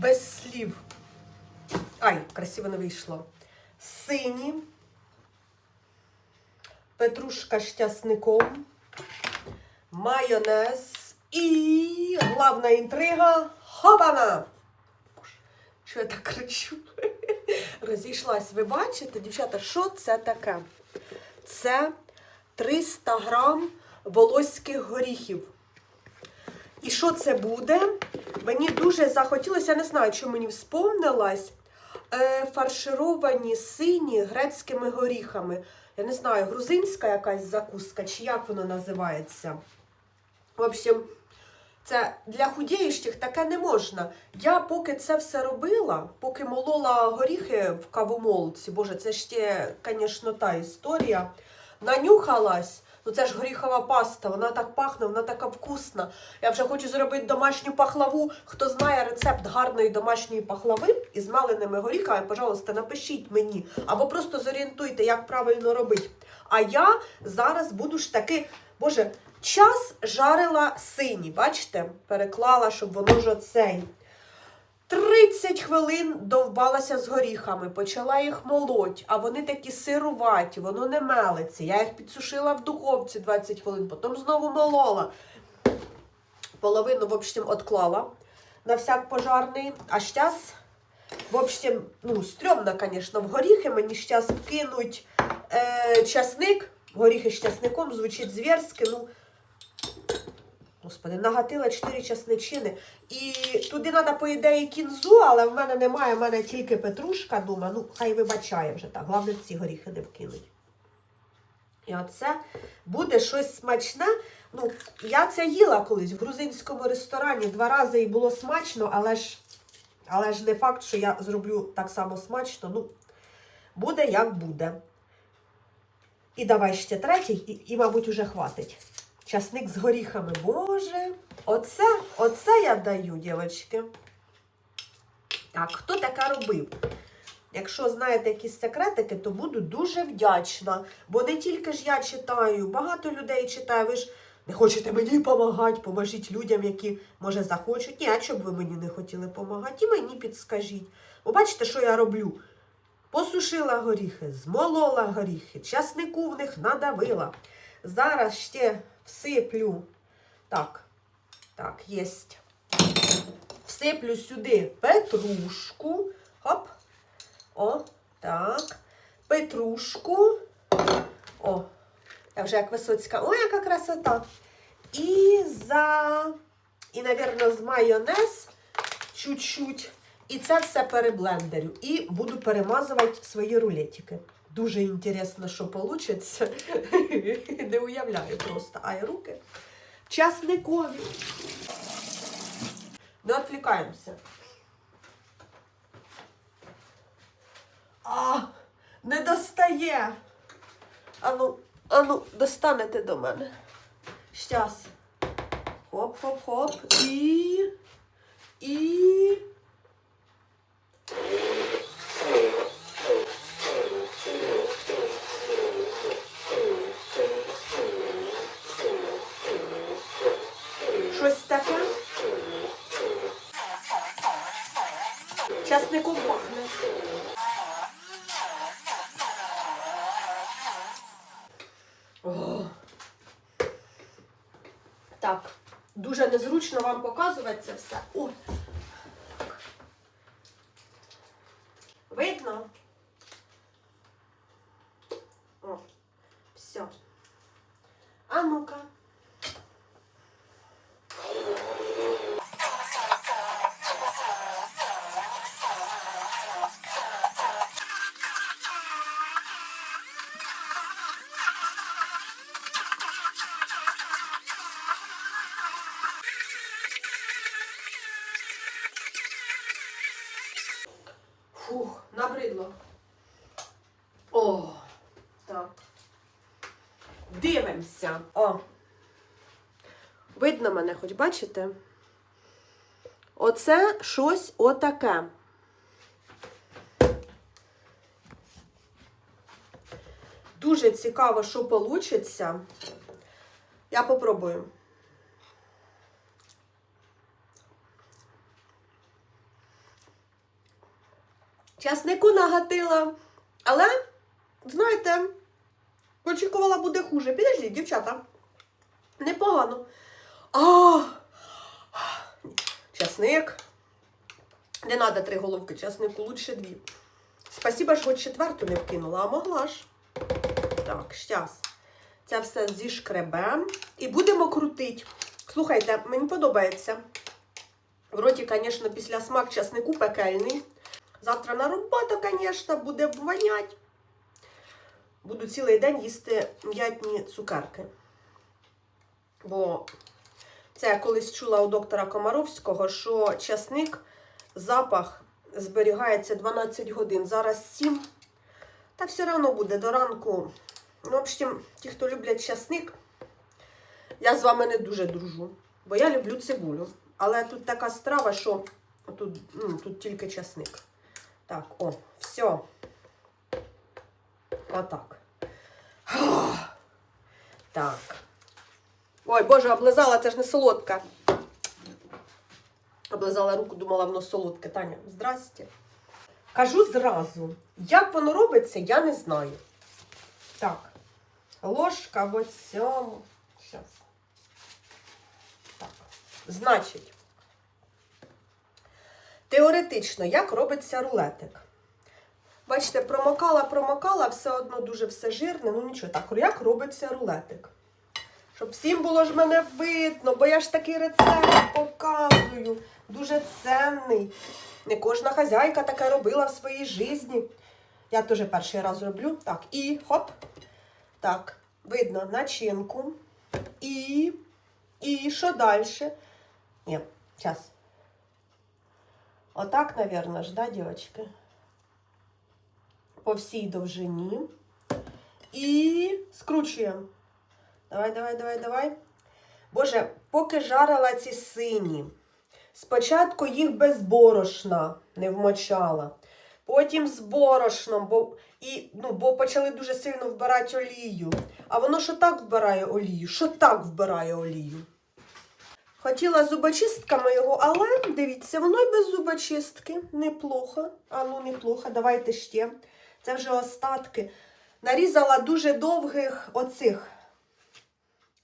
без слів. Ай, красиво не вийшло. Сині. Петрушка з часником. Майонез. І головна інтрига хопана. Боже, Що я так кричу? Розійшлась. Ви бачите, дівчата, що це таке? Це 300 грам волоських горіхів. І що це буде? Мені дуже захотілося, я не знаю, що мені вспомнилось. Е, фаршировані сині грецькими горіхами. Я не знаю, грузинська якась закуска, чи як воно називається. В общем, це для худіючих таке не можна. Я поки це все робила, поки молола горіхи в кавомолці, боже, це ще, звісно, та історія. Нанюхалась. Ну це ж горіхова паста, вона так пахне, вона така вкусна. Я вже хочу зробити домашню пахлаву. Хто знає рецепт гарної домашньої пахлави із маленими горіхами, пожалуйста, напишіть мені. Або просто зорієнтуйте, як правильно робити. А я зараз буду ж таки, боже, час жарила сині, бачите? Переклала, щоб воно ж оцей. 30 хвилин довбалася з горіхами, почала їх молоть, а вони такі сируваті, воно не мелиться. Я їх підсушила в духовці 20 хвилин, потім знову молола. Половину, в общем, отклала на всяк пожарний. А зараз, в общем, ну, стрьомно, звісно, в горіхи мені зараз вкинуть е, часник. Горіхи з часником звучить зверськи. Ну, Господи, нагатила 4 часничини. І туди треба, по ідеї, кінзу, але в мене немає, в мене тільки петрушка, думаю, ну хай вибачає вже так. Головне, ці горіхи не вкинуть. І оце буде щось смачне. Ну, я це їла колись в грузинському ресторані. Два рази і було смачно, але ж, але ж не факт, що я зроблю так само смачно. Ну, буде як буде. І давай ще третій, і, і мабуть, уже хватить. Часник з горіхами. Боже, оце, оце я даю, дівчатки. Так, хто таке робив? Якщо знаєте якісь секретики, то буду дуже вдячна. Бо не тільки ж я читаю, багато людей читає. Ви ж не хочете мені допомагати, поможіть людям, які, може, захочуть. Ні, а чому ви мені не хотіли допомагати? І мені підскажіть. Бо бачите, що я роблю? Посушила горіхи, змолола горіхи, часнику в них надавила. Зараз ще всиплю. Так, так, єсть. Всиплю сюди петрушку. Хоп. О, так. Петрушку. О, я вже як висоцька. О, яка красота. І за, і, напевно, з майонез чуть-чуть. І це все переблендерю. І буду перемазувати свої рулетики. Дуже інтересно, що вийде. Не уявляю просто. А й руки. Часникові. Не відвлікаємося. А, не достає. Ану, ану, достанете до мене. Щас. Хоп-хоп-хоп. І. І. Так, дуже незручно вам показувати це все. Ой. Фух, набридло. О, так. Дивимося. О. Видно мене, хоч бачите? Оце щось отаке. Дуже цікаво, що вийде. Я попробую. Часнику нагатила. Але, знаєте, очікувала буде хуже. Підождіть, дівчата. Непогано. А! Часник. Не треба три головки часнику, лучше дві. Спасіба, що хоч четверту не вкинула, а могла ж. Так, щас. Це все зішкребем. І будемо крутити. Слухайте, мені подобається. В роті, звісно, після смак часнику пекельний. Завтра на роботу, звісно, буде вонять. Буду цілий день їсти м'ятні цукерки. Бо це я колись чула у доктора Комаровського, що часник, запах зберігається 12 годин. Зараз 7. Та все одно буде до ранку. Ну, в общем, ті, хто люблять часник, я з вами не дуже дружу, бо я люблю цибулю. Але тут така страва, що тут, ну, тут тільки часник. Так, о, все. Отак. Так. Ой, Боже, облизала, це ж не солодка. Облизала руку, думала, воно солодке. Таня, здрасте. Кажу зразу, як воно робиться, я не знаю. Так, ложка в цьому. Щас. Так. Значить, теоретично, як робиться рулетик? Бачите, промокала, промокала, все одно дуже все жирне. Ну нічого, так, як робиться рулетик? Щоб всім було ж мене видно, бо я ж такий рецепт показую. Дуже ценний. Не кожна хазяйка таке робила в своїй житті. Я теж перший раз роблю. Так, і хоп. Так, видно начинку. І. І що далі? Ні, час. Отак, мабуть, ж, да, дівчатки? По всій довжині. І скручуємо. Давай, давай, давай, давай. Боже, поки жарила ці сині, спочатку їх без борошна не вмочала. Потім з борошном, бо, і, ну, бо почали дуже сильно вбирати олію. А воно що так вбирає олію? Що так вбирає олію? Хотіла зубочистками його, але дивіться, воно й без зубочистки. Неплохо. А ну, неплохо. Давайте ще. Це вже остатки. Нарізала дуже довгих оцих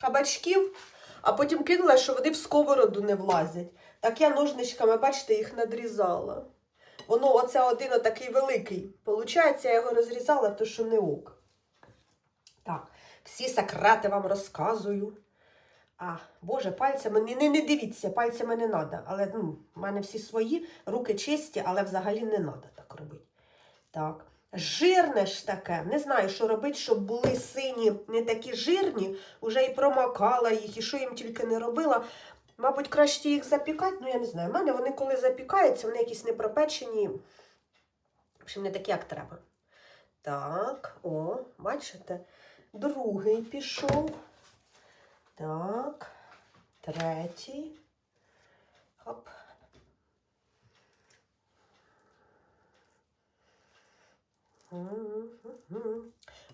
кабачків, а потім кинула, що вони в сковороду не влазять. Так я ножничками, бачите, їх надрізала. Воно, оце один отакий великий. Получається, я його розрізала, то що не ок. Так, всі секрети вам розказую. А, Боже, пальцями не, не, не дивіться, пальцями не треба. Але ну, в мене всі свої, руки чисті, але взагалі не треба так робити. Так. Жирне ж таке. Не знаю, що робити, щоб були сині, не такі жирні. Уже і промокала їх, і що їм тільки не робила. Мабуть, краще їх запікати, ну я не знаю. У мене вони коли запікаються, вони якісь не пропечені. Не такі, як треба. Так, о, бачите? Другий пішов. Так, третій. Хоп.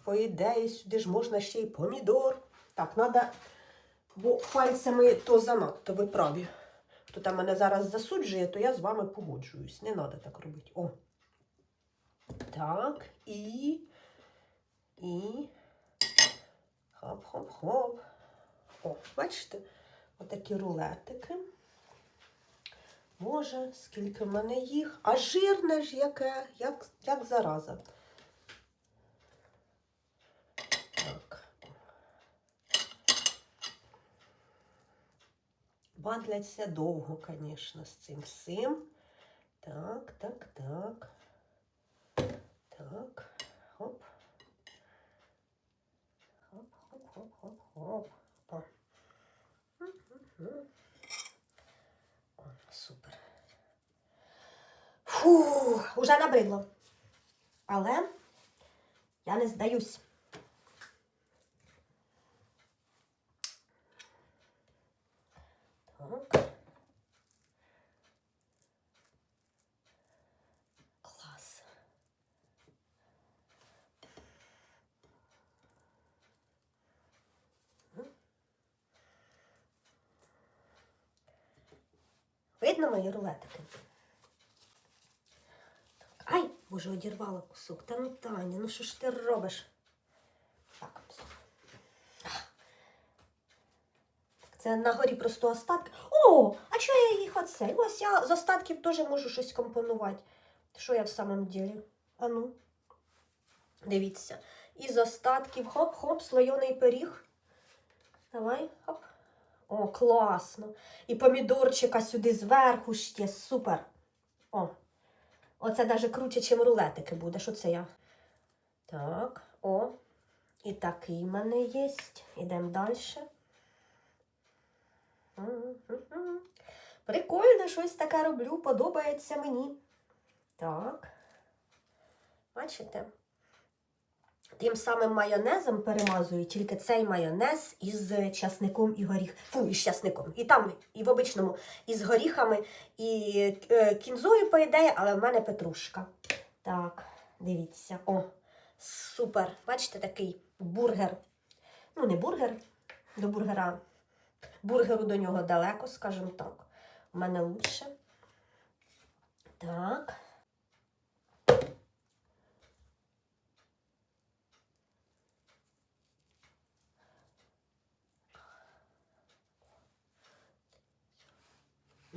По ідеї, сюди ж можна ще й помідор. Так, треба, бо пальцями то занадто, ви праві. Хто там мене зараз засуджує, то я з вами погоджуюсь. Не треба так робити. О. Так, і. І. Хоп-хоп-хоп. О, бачите? Отакі рулетики. Боже, скільки в мене їх. А жирне ж яке, як, як зараза. Так. Бандляться довго, звісно, з цим всім. Так, так, так. Так. Хоп. Хоп, хоп, хоп, хоп, хоп. Супер. Фу, уже набридло. Але я не здаюсь. Так. Видно мої рулетики? Так. Ай, Боже, одірвала кусок. Та ну Таня, ну що ж ти робиш? Так. Це на горі просто остатки. О, а чого я їх оце? Ось я з остатків теж можу щось компонувати. Що я в самом ділі? А ну. Дивіться. Із остатків хоп-хоп, слоєний пиріг. Давай, хоп. О, класно. І помідорчика сюди зверху ще. Супер. О. Оце навіть круче, чим рулетики буде. Що це я? Так, о. І такий в мене є. Ідемо далі. Прикольно, щось таке роблю, подобається мені. Так. Бачите? Тим самим майонезом перемазую тільки цей майонез із часником і горіх. Фу, із часником. І там, і в обичному, із горіхами, і е, кінзою, по ідеї, але в мене петрушка. Так, дивіться. О, супер. Бачите, такий бургер. Ну, не бургер, до бургера. Бургеру до нього далеко, скажімо так. У мене лучше. Так.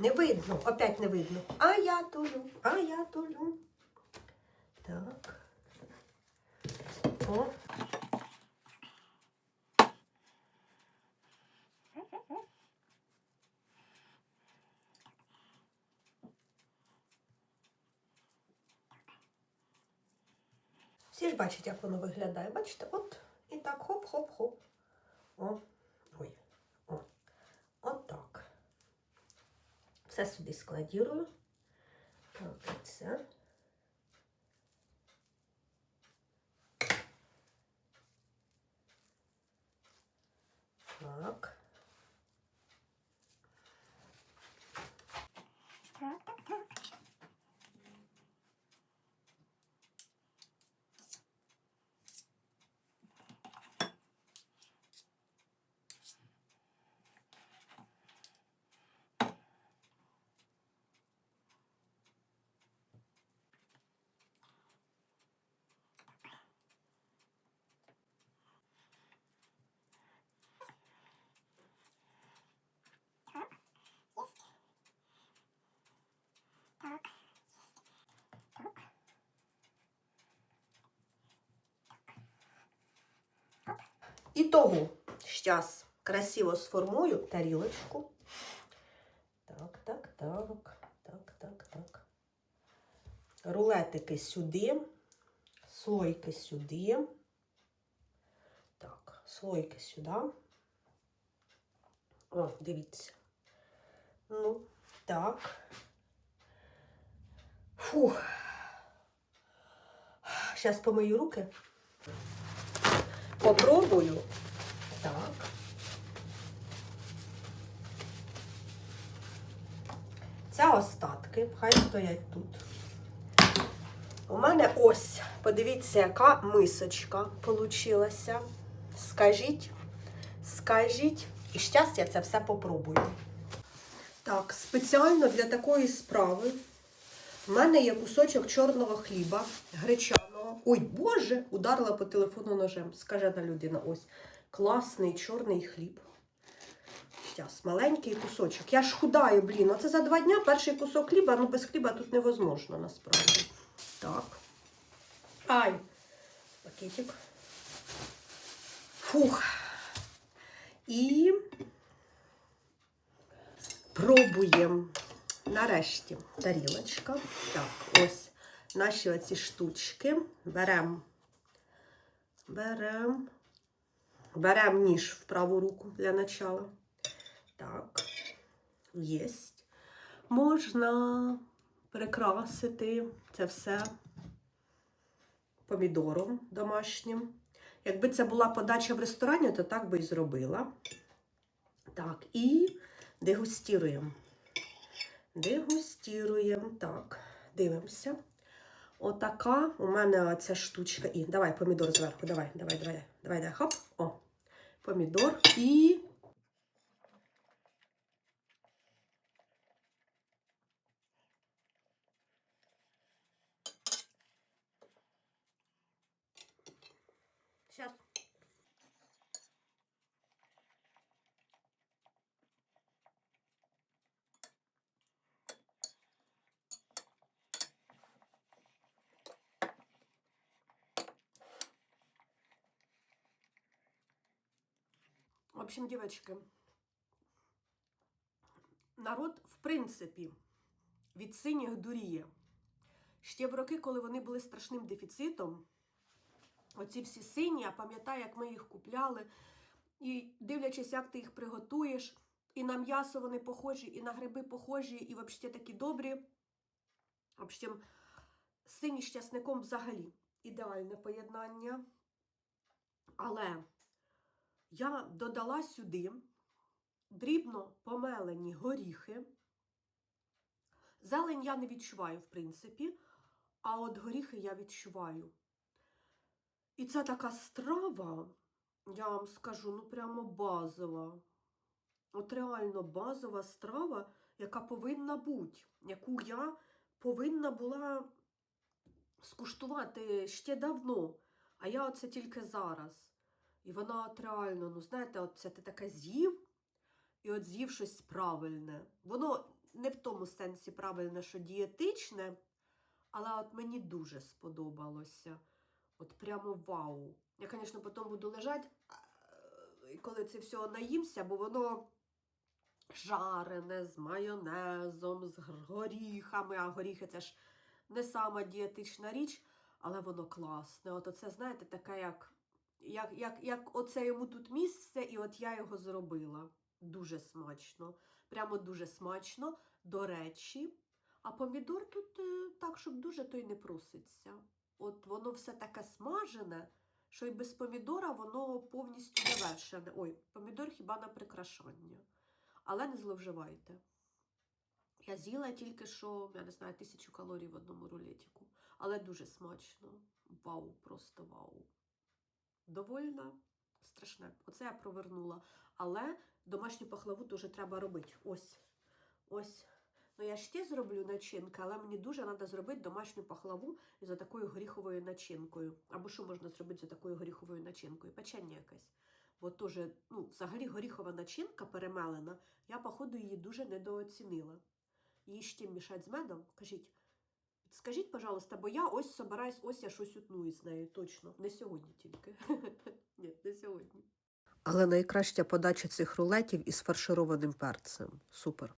Не видно, опять не видно. А я тулю, а я тулю. Так. О. Всі ж бачать, як воно виглядає. Бачите, от і так хоп-хоп-хоп. О, ой. О. От так. Все сюди складірую. Так, це. Так. І того зараз красиво сформую тарілочку. Так, так, так, так, так, так. Рулетики сюди, слойки сюди. Так, слойки сюди. О, дивіться. Ну, так. Фух. Зараз помию руки. Попробую. Так. Це остатки, хай стоять тут. У мене ось, подивіться, яка мисочка получилася. Скажіть, скажіть, і зараз я це все попробую. Так, спеціально для такої справи в мене є кусочок чорного хліба, гречаного. Ой, Боже, ударила по телефону ножем. Скажена людина, ось. Класний чорний хліб. Зараз, маленький кусочок. Я ж худаю, блін. Оце за два дня перший кусок хліба, ну без хліба тут невозможно насправді. Так. Ай, пакетик. Фух. І пробуємо. Нарешті тарілочка. Так, ось наші оці штучки. Беремо. Беремо. Беремо ніж в праву руку для начала. Так, єсть. Можна прикрасити це все помідором домашнім. Якби це була подача в ресторані, то так би і зробила. Так, і дегустіруємо. Дегустіруємо. Так, дивимося. Отака у мене ця штучка. І давай помідор зверху. Давай, давай, давай, давай, давай. Хоп. О, помідор і. Общем, дівчатки, народ, в принципі, від синіх дуріє. Ще в роки, коли вони були страшним дефіцитом, оці всі сині, я пам'ятаю, як ми їх купляли, і дивлячись, як ти їх приготуєш, і на м'ясо вони похожі, і на гриби похожі, і взагалі такі добрі. В общем, сині з часником взагалі ідеальне поєднання. Але я додала сюди дрібно помелені горіхи. Зелень я не відчуваю, в принципі, а от горіхи я відчуваю. І це така страва, я вам скажу, ну прямо базова. От реально базова страва, яка повинна бути, яку я повинна була скуштувати ще давно. А я оце тільки зараз. І вона от реально, ну знаєте, от це ти таке з'їв, і от з'їв щось правильне. Воно не в тому сенсі правильне, що дієтичне, але от мені дуже сподобалося. От прямо вау. Я, звісно, потім буду лежати, коли це все наїмся, бо воно жарене з майонезом, з горіхами, а горіхи це ж не сама дієтична річ, але воно класне. От оце, знаєте, таке, як, як, як, як оце йому тут місце, і от я його зробила. Дуже смачно. Прямо дуже смачно. До речі, а помідор тут е, так, щоб дуже той не проситься. От воно все таке смажене, що і без помідора воно повністю завершене. Ой, помідор хіба на прикрашання. Але не зловживайте. Я з'їла тільки що, я не знаю, тисячу калорій в одному рулетику. Але дуже смачно. Вау, просто вау. Довольна, страшне. Оце я провернула. Але домашню пахлаву теж треба робити. Ось. Ось. Ну, я ще зроблю начинки, але мені дуже треба зробити домашню пахлаву за такою горіховою начинкою. Або що можна зробити за такою горіховою начинкою? Печення якесь. Бо теж, ну, взагалі горіхова начинка перемелена, я, походу, її дуже недооцінила. Її з чим мішати з медом? Кажіть, скажіть, пожалуйста, бо я ось собираюсь, ось я щось утну із нею, точно. Не сьогодні тільки. Ні, не сьогодні. Але найкраща подача цих рулетів із фаршированим перцем. Супер.